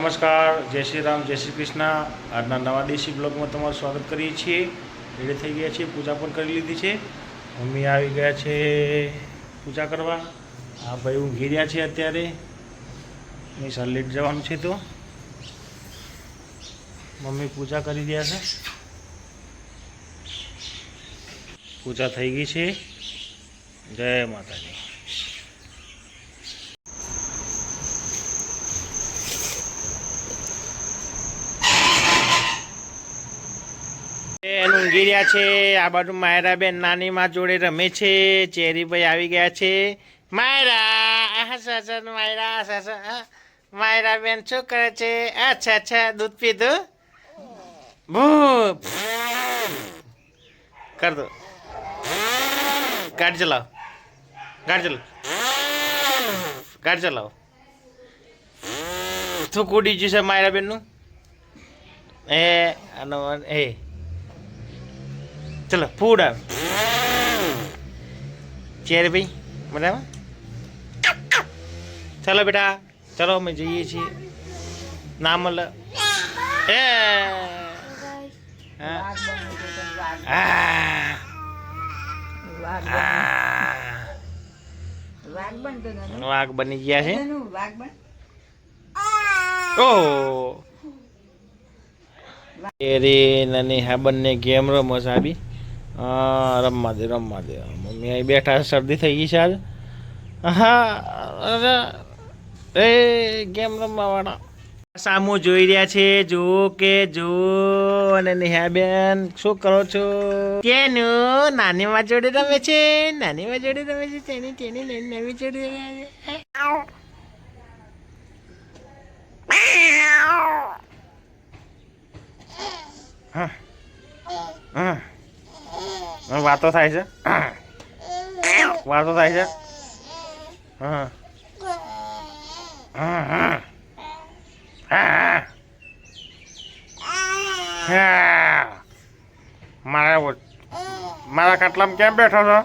નમસ્કાર, જય શ્રી રામ, જય શ્રી કૃષ્ણ. આજના નવા દેશી બ્લોગમાં તમારું સ્વાગત કરીએ છીએ. રેડી થઈ ગયા છીએ, પૂજા પણ કરી લીધી છે. મમ્મી આવી ગયા છે પૂજા કરવા. આ ભાઈ ઊંઘી રહ્યા છે અત્યારે. સર લેટ જવાનું છે તો. મમ્મી પૂજા કરી રહ્યા છે. પૂજા થઈ ગઈ છે. જય માતાજી. ઊંઘી રહ્યા છે, આ બાજુ માયરાબેન નાની માં જોડે રમે છે, ચેરીભાઈ આવી ગયા છે. માયરા સસન માયરા સસન માયરાબેન શું કરે છે? અચ્છા અચ્છા, દૂધ પીધું? ભૂ કર દો. ગાડી ચલાવો ગાડી ચલાવો ગાડી ચલાવો થૂક ઉડી ગયું છે માયરાબેનનું એ આનો એ ચલો ફૂડ આવે ચેર ભાઈ બરાબર ચલો બેટા ચલો અમે જઈએ છીએ ના મળે એ હા. વાઘ બની ગયા. છે? ગેમ રમો આબી હા રમવા દે રમવા દે. મમ્મી અહીં બેઠા શરદી થઈ ગઈ છે આજ. હા એ ગેમ રમવા વાળા સામું જોઈ રહ્યા છે. જો કે જો. અને નેહાબેન, શું કરો છો? કેનું નાની માં જોડે રમે છે. નાની માં જોડે રમે છે. તેની તેની નવી જોડે વાતો થાય છે. વાતો થાય છે. હા. હા હા. મારા મારા ખાટલામાં કેમ બેઠો છો?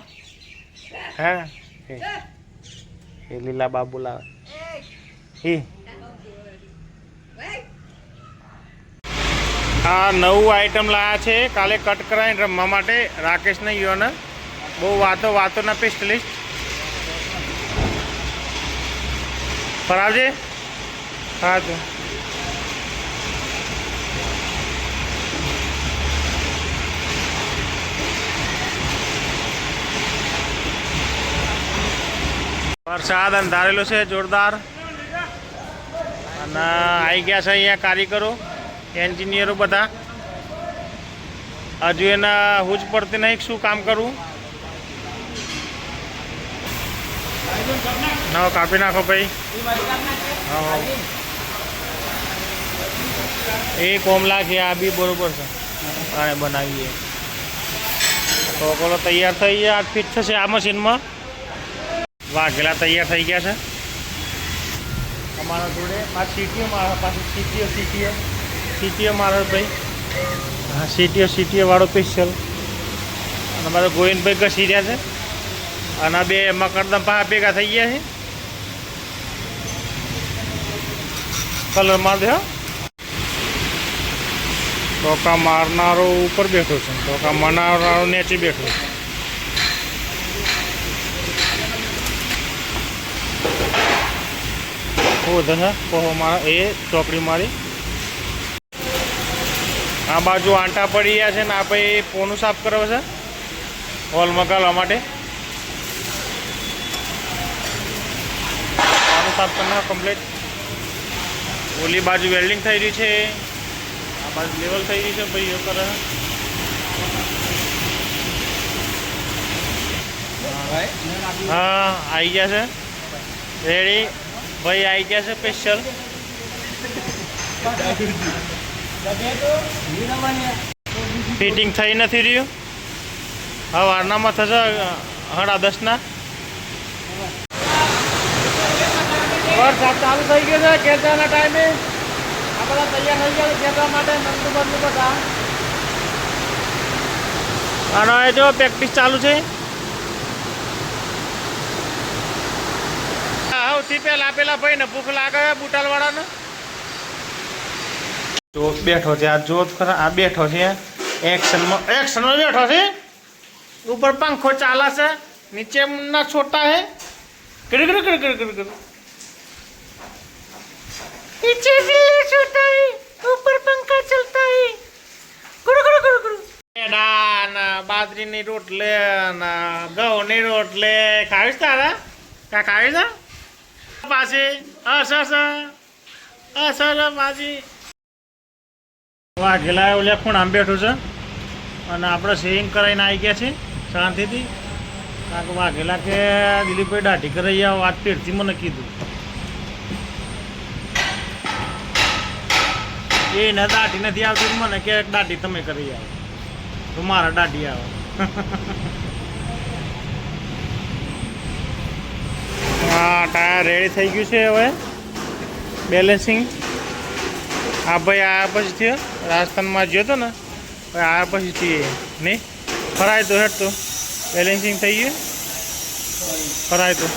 હે? એ લીલા બાબુ લાવે. એ આ નવું આઈટમ લાયા છે. કાલે કટ કરાવીને રમવા માટે રાકેશને યોને બહુ વાતો વાતોના પિસ્ટલિસ્ટ ફરાવજે. હા તો વરસાદ અંધારેલો છે, જોરદાર. અને આવી ગયા છે અહીંયા કારીગરો, એન્જિનિયરો બધા. હજુ એના હુજ પડતી નહીં, શું કામ કરવું હા કાપી નાખો ભાઈ. એ કોમલા છે આ બી બરોબર છે. અને બનાવીએ. કોકોલો તૈયાર થઈ ગયા આજ ફિટ થશે આ મશીનમાં? વાઘેલા તૈયાર થઈ ગયા છે. અમારા જોડે આ સીટીઓ મારા પાસે સીટીઓ સીટીઓ સીટીઓ મારો ભાઈ. હા સીટીઓ સીટીઓ વાળો સ્પેશિયલ અને મારો ગોવિંદભાઈ ઘસી રહ્યા છે. અને બે મકરદમ પા ભેગા થઈ ગયા છે. કલર માર દે ટોકા મારનારો ઉપર બેઠો છે. ટોકા મારનારો નીચે બેઠો છે. ઓધન એ ચોકડી મારી. આ બાજુ આંટા પડી ગયા છે ને આ ભાઈ પોનું સાફ કરો છે. હોલ મગાવવા માટે. પોનું સાફ કરનાર કમ્પ્લીટ ઓલી બાજુ વેલ્ડિંગ થઈ રહી છે. આ બાજુ લેવલ થઈ રહી છે ભાઈ, એ કરે. હા આવી ગયા છે. રેડી ભાઈ આવી ગયા છે સ્પેશિયલ ફિટિંગ થઈ નથી રહ્યું. હવે વારનામાં થશે સાડા દસના. વરસાદ ચાલુ થઈ ગયો છે ખેંચવાના ટાઈમે આ બધા તૈયાર થઈ ગયા ખેતર માટે. નંદુ બંધુ બધા એ જો પ્રેક્ટિસ ચાલુ છે. સીપેલ આપેલા ભાઈ ને ભૂખ લાગે બુટાલ બુટાલવાળાને? જો બેઠો છે આ જોત ખરા આ બેઠો છે એક્શનમાં એક્શનમાં બેઠો છે? ઉપર પંખો ચાલે છે નીચે ના છોટા હે. કડ કડ ઉપર પંખા ચલતા હે. કડ કડ કડ ના બાજરીની રોટલે ના ઘઉંની રોટલે. ખાવીશ તારા? કા ખાવીશ? હા? પાછી અસ પાછી વાઘેલા ઓલે ખૂણામાં બેઠું છે. અને આપણે સેવિંગ કરાવીને આવી ગયા છે શાંતિથી. કારણ કે વાઘેલા કે દિલીપભાઈ દાઢી કરાવી આવો વાત પેટથી મને કીધું. એ ને દાઢી નથી આવતી મને કે દાઢી તમે કરી આવો. તો મારા દાઢી આવે. હા ટાયર રેડી થઈ ગયું છે હવે. બેલેન્સિંગ આ ભાઈ આ પછી થયો. રાજસ્થાનમાં ગયો હતો ને. આયા પછી થઈએ નહીં? ફરાય તો તો. બેલેન્સિંગ થઈ ગયું. ફરાય તો.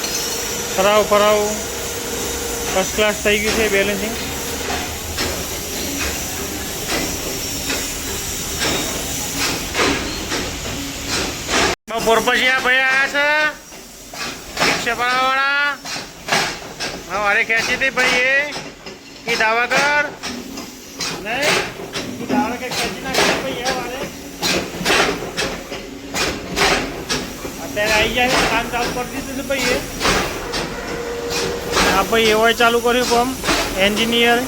ફરાવ ફરાવ. ફર્સ્ટ ક્લાસ થઈ ગયું છે બેલેન્સિંગ બપોર પછી આ ભાઈ આવ્યા છે. રિક્ષા વાળા એ કીધા વગર નહીં કીધા વગર કે ખેંચી નાખી ભાઈ, એ વારે અત્યારે આવી જાય કામ ચાલુ કરી દીધું છે ભાઈ એ આ ભાઈ એવો ચાલુ કર્યું પમ એન્જિનિયર.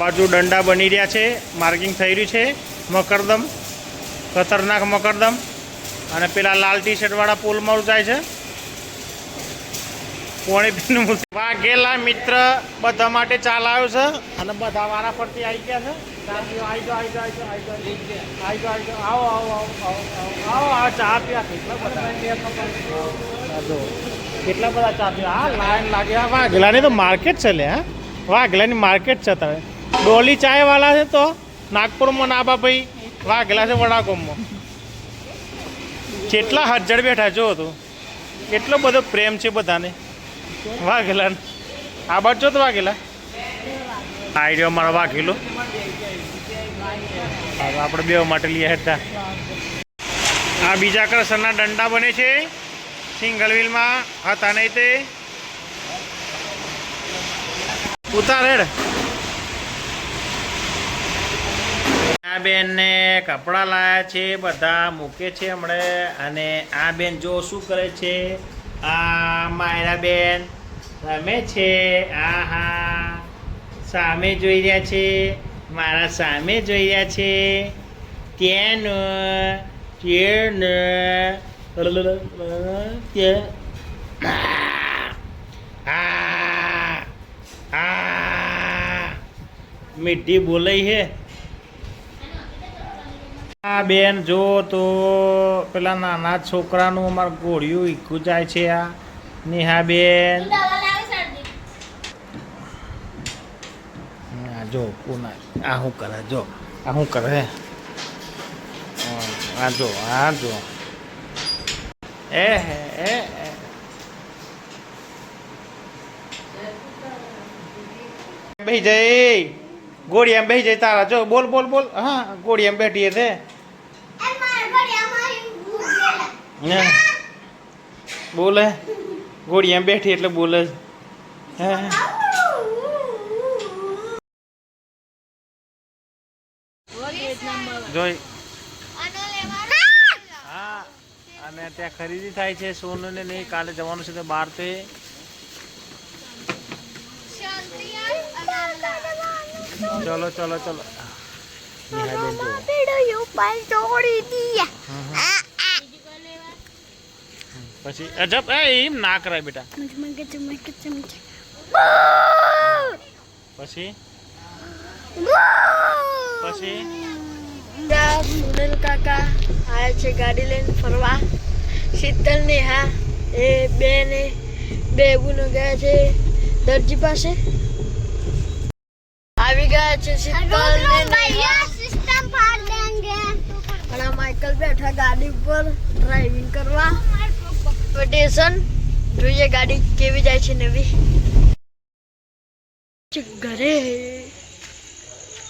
બાજુ દંડા બની રહ્યા છે, માર્કિંગ થઈ રહ્યું છે, મકરદમ, ખતરનાક મકરદમ. અને પેલા લાલ ટી શર્ટ વાળા પુલમાં જાય છે. પોણી વાઘેલા મિત્ર બધા માટે ચાલ આવ્યો છે અને બધા વારા ફરતી આવી ગયા છે. આવી જાઓ આવી જાઓ બધા? ચા હા લાઈન લાગે. વાઘેલાની તો માર્કેટ છે લે, હા? વાઘેલાની માર્કેટ છે તમે ડોલી ચાય વાળા છે તો નાગપુરમાં નાબા ભાઈ, વાઘેલા છે વડાકોમમાં કેટલા હજાર બેઠા જો તું. કેટલો બધો પ્રેમ છે બધાને. વાઘેલા આ બાજુ તો વાઘેલા? આઈ રહ્યો મારો વાઘેલો. આપણે બે માટે લઈએ હતા. આ બીજા કરસરના દંડા બને છે. સિંગલ વ્હીલમાં હતા નહીં તે. ઉતાર હેડ. આ બેનને કપડાં લાયા છે, બધા મૂકે છે હમણે. અને આ બેન જો શું કરે છે? આ માયરા બેન રમે છે આહા સામે જોઈ રહ્યા છે મારા સામે જોઈ રહ્યા છે આ આ મીઠી બોલાઈ હે આ બેન જો તો પેલા નાના છોકરાનું અમારું ગોળિયું ઈકું જાય છે આ. નેહા બેન. આ જો કોના? આ શું કરે? જો આ શું કરે? આ જો આ જો. એ હે એ ભાઈ જઈ ગોળી એમ બેસી જાય તારા. જો બોલ બોલ બોલ. હા ગોળી એમ બેઠી છે. બોલે? ગોળી એમ બેઠી એટલે બોલે હે? જોઈ. હા અને ત્યાં ખરીદી થાય છે સોનું ને નહીં. કાલે જવાનું છે તો બહાર તે ચલો ચલો ચલો. નિહાબેન જો. પછી અજબ એ એમ ના કરાય બેટા. પછી? પછી? મુનલ કાકા આવે છે ગાડી લઈને ફરવા. શીતલ ને હા એ બે ને બે ગુનો ગયા છે દરજી પાસે. છે શીતલ ને નેહા. અને આ માઇકલ બેઠા ગાડી ઉપર ડ્રાઇવિંગ કરવા. સ્ટેશન જોઈએ ગાડી કેવી જાય છે નવી. ઘરે.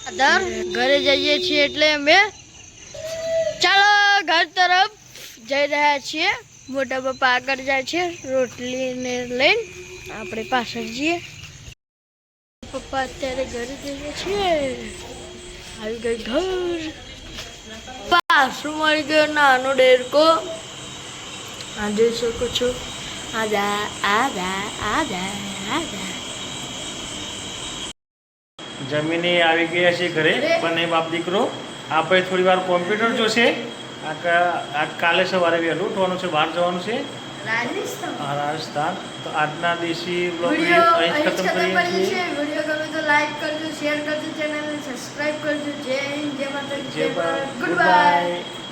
આધાર ઘરે જઈએ છીએ એટલે અમે. ચાલો ઘર તરફ જઈ રહ્યા છીએ. મોટા પપ્પા આગળ જાય છે રોટલીને લઈને. આપણે પાછળ જઈએ. પપ્પા અત્યારે ઘરે જઈએ છીએ. આવી ગઈ ઘર. પાછું મળી ગયો નાનો ડેરકો? આ જોઈ શકો છો. આજા આજા આજા આજા જમીને આવી ગયા છે ઘરે બંને બાપ દીકરો આપણે થોડી વાર કોમ્પ્યુટર જોશે. આ કાલે સવારે વહેલું ઉઠવાનું છે બહાર જવાનું છે. રાજસ્થાન. તો આજના દેશી વીડિયો અહીં ખતમ કરીએ છીએ. વીડિયો ગમે તો લાઈક કરજો શેર કરજો ચેનલને સબસ્ક્રાઇબ કરજો. જય હિન્દ જય માતા જય ભારત. Good bye